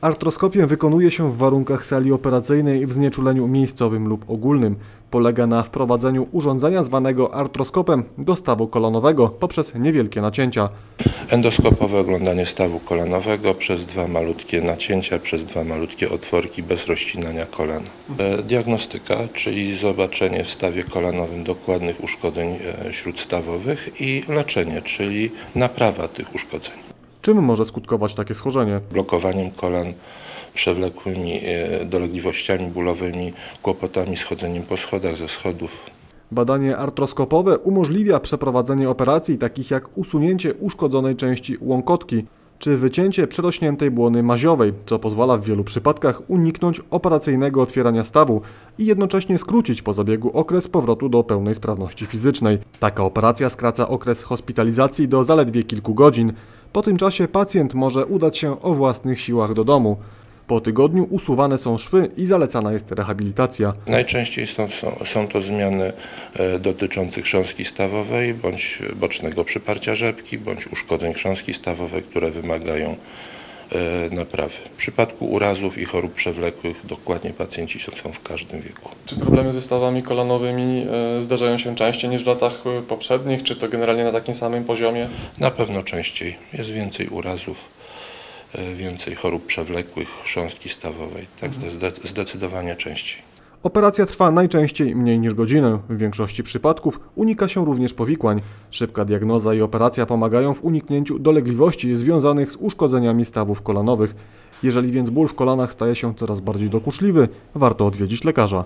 Artroskopię wykonuje się w warunkach sali operacyjnej w znieczuleniu miejscowym lub ogólnym. Polega na wprowadzeniu urządzenia zwanego artroskopem do stawu kolanowego poprzez niewielkie nacięcia. Endoskopowe oglądanie stawu kolanowego przez dwa malutkie nacięcia, przez dwa malutkie otworki bez rozcinania kolana. E, Diagnostyka, czyli zobaczenie w stawie kolanowym dokładnych uszkodzeń e, śródstawowych i leczenie, czyli naprawa tych uszkodzeń. Czym może skutkować takie schorzenie? Blokowaniem kolan, przewlekłymi e, dolegliwościami bólowymi, kłopotami z chodzeniem po schodach, ze schodów, Badanie artroskopowe umożliwia przeprowadzenie operacji takich jak usunięcie uszkodzonej części łąkotki czy wycięcie przerośniętej błony maziowej, co pozwala w wielu przypadkach uniknąć operacyjnego otwierania stawu i jednocześnie skrócić po zabiegu okres powrotu do pełnej sprawności fizycznej. Taka operacja skraca okres hospitalizacji do zaledwie kilku godzin. Po tym czasie pacjent może udać się o własnych siłach do domu. Po tygodniu usuwane są szwy i zalecana jest rehabilitacja. Najczęściej są, są, są to zmiany e, dotyczące chrząstki stawowej, bądź bocznego przyparcia rzepki, bądź uszkodzeń chrząstki stawowej, które wymagają e, naprawy. W przypadku urazów i chorób przewlekłych dokładnie pacjenci są w każdym wieku. Czy problemy ze stawami kolanowymi e, zdarzają się częściej niż w latach poprzednich, czy to generalnie na takim samym poziomie? Na pewno częściej jest więcej urazów, więcej chorób przewlekłych, chrząstki stawowej, tak zde- zdecydowanie częściej. Operacja trwa najczęściej mniej niż godzinę. W większości przypadków unika się również powikłań. Szybka diagnoza i operacja pomagają w uniknięciu dolegliwości związanych z uszkodzeniami stawów kolanowych. Jeżeli więc ból w kolanach staje się coraz bardziej dokuczliwy, warto odwiedzić lekarza.